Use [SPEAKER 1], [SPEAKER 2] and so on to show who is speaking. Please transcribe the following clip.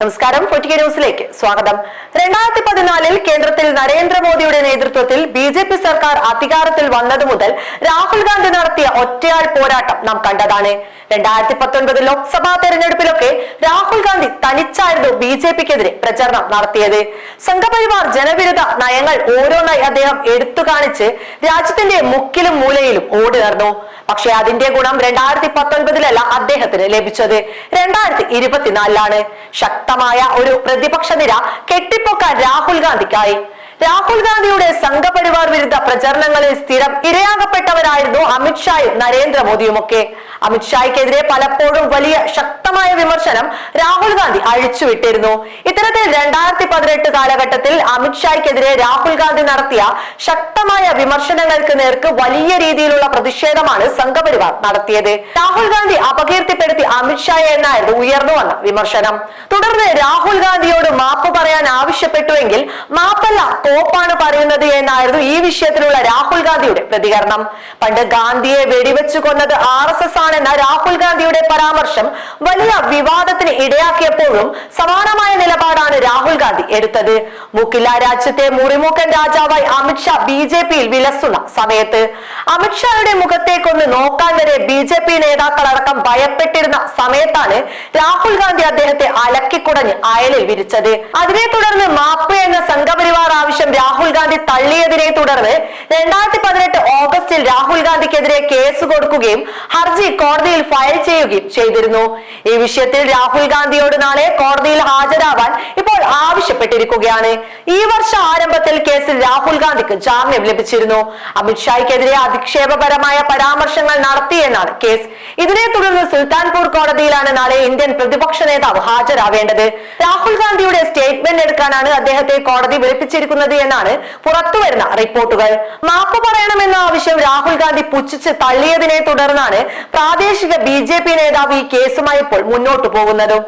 [SPEAKER 1] നമസ്കാരം. പൊറ്റിക ന്യൂസിലേക്ക് സ്വാഗതം. രണ്ടായിരത്തി പതിനാലിൽ കേന്ദ്രത്തിൽ നരേന്ദ്രമോദിയുടെ നേതൃത്വത്തിൽ ബി ജെ പി സർക്കാർ അധികാരത്തിൽ വന്നതു മുതൽ രാഹുൽ ഗാന്ധി നടത്തിയ ഒറ്റയാൾ പോരാട്ടം നാം കണ്ടതാണ്. രണ്ടായിരത്തി പത്തൊൻപത് ലോക്സഭാ തെരഞ്ഞെടുപ്പിലൊക്കെ രാഹുൽ ഗാന്ധി തനിച്ചായിരുന്നു ബി ജെ പിക്കെതിരെ പ്രചരണം നടത്തിയത്. സംഘപരിവാർ ജനവിരുദ്ധ നയങ്ങൾ ഓരോന്നായി അദ്ദേഹം എടുത്തു കാണിച്ച് രാജ്യത്തിന്റെ മുക്കിലും മൂലയിലും ഓടി നടന്നു. പക്ഷേ അതിന്റെ ഗുണം രണ്ടായിരത്തി പത്തൊൻപതിലല്ല അദ്ദേഹത്തിന് ലഭിച്ചത്. രണ്ടായിരത്തി ഇരുപത്തിനാലിലാണ് ശക്തമായ ഒരു പ്രതിപക്ഷ നിര കെട്ടിപ്പൊക്കാൻ രാഹുൽ ഗാന്ധിക്കായി. രാഹുൽ ഗാന്ധിയുടെ സംഘപരിവാർ വിരുദ്ധ പ്രചരണങ്ങളിൽ സ്ഥിരം ഇരയാകപ്പെട്ടവരായിരുന്നു അമിത്ഷായും നരേന്ദ്രമോദിയുമൊക്കെ. അമിത്ഷായ്ക്കെതിരെ പലപ്പോഴും വലിയ ശക്തമായ വിമർശനം രാഹുൽ ഗാന്ധി അഴിച്ചുവിട്ടിരുന്നു. ഇത്തരത്തിൽ രണ്ടായിരത്തി പതിനെട്ട് കാലഘട്ടത്തിൽ അമിത്ഷായ്ക്കെതിരെ രാഹുൽ ഗാന്ധി നടത്തിയ ശക്തമായ വിമർശനങ്ങൾക്ക് നേർക്ക് വലിയ രീതിയിലുള്ള പ്രതിഷേധമാണ് സംഘപരിവാർ നടത്തിയത്. രാഹുൽ ഗാന്ധി അപകീർത്തിപ്പെടുത്തി അമിത്ഷായെ എന്നായിരുന്നു ഉയർന്നു വന്ന വിമർശനം. തുടർന്ന് രാഹുൽ ഗാന്ധിയോട് മാപ്പ് പറയാൻ ആവശ്യപ്പെട്ടുവെങ്കിൽ മാപ്പല്ല കോപ്പാണ് പറയുന്നത് എന്നായിരുന്നു ഈ വിഷയത്തിലുള്ള രാഹുൽ ഗാന്ധിയുടെ പ്രതികരണം. പണ്ട് ഗാന്ധിയെ വെടിവെച്ചു കൊന്നത് ആർ എസ് എസ് ആണെന്ന രാഹുൽ ഗാന്ധിയുടെ പരാമർശം വലിയ വിവാദത്തിന് ഇടയാക്കിയപ്പോഴും സമാനമായ നിലപാടാണ് രാഹുൽ ഗാന്ധി എടുത്തത്. മുക്കില്ല രാജ്യത്തെ മുറിമുക്കൻ രാജാവായി അമിത്ഷാ ബി ജെ പിയിൽ വിലസുന്ന സമയത്ത് അമിത്ഷായുടെ മുഖത്തേക്കൊന്ന് നോക്കാൻ വരെ ബി ജെ പി നേതാക്കളടക്കം ഭയപ്പെട്ടിരുന്ന സമയത്താണ് രാഹുൽ ഗാന്ധി അദ്ദേഹത്തെ അലക്കിക്കുടഞ്ഞ് അയലിൽ വിരിച്ചത്. അതിനെ തുടർന്ന് മാപ്പ് ഗാന്ധി തള്ളിയതിനെ തുടർന്ന് രണ്ടായിരത്തി പതിനെട്ട് ഓഗസ്റ്റിൽ രാഹുൽ ഗാന്ധിക്കെതിരെ കേസ് കൊടുക്കുകയും ഹർജി കോടതിയിൽ ഫയൽ ചെയ്യുകയും ചെയ്തിരുന്നു. ഈ വിഷയത്തിൽ രാഹുൽ ഗാന്ധിയോട് നാളെ കോടതിയിൽ ആവശ്യപ്പെട്ടിരിക്കുകയാണ് ഈ വർഷ ആരംഭത്തിൽ കേസിൽ രാഹുൽ ഗാന്ധിക്ക് ജാമ്യം ലഭിച്ചിരുന്നു. അമിത്ഷായ്ക്കെതിരെ അധിക്ഷേപപരമായ പരാമർശങ്ങൾ നടത്തിയെന്നാണ് കേസ്. ഇതിനെ തുടർന്ന് സുൽത്താൻപൂർ കോടതിയിലാണ് നാളെ ഇന്ത്യൻ പ്രതിപക്ഷ നേതാവ് ഹാജരാവേണ്ടത്. രാഹുൽ ഗാന്ധിയുടെ സ്റ്റേറ്റ്മെന്റ് എടുക്കാനാണ് അദ്ദേഹത്തെ കോടതി വിളിപ്പിച്ചിരിക്കുന്നത് എന്നാണ് പുറത്തുവരുന്ന റിപ്പോർട്ടുകൾ. മാപ്പ് പറയണമെന്ന ആവശ്യം രാഹുൽ ഗാന്ധി പുച്ഛിച്ച് തള്ളിയതിനെ തുടർന്നാണ് പ്രാദേശിക ബി നേതാവ് ഈ കേസുമായി ഇപ്പോൾ മുന്നോട്ടു പോകുന്നത്.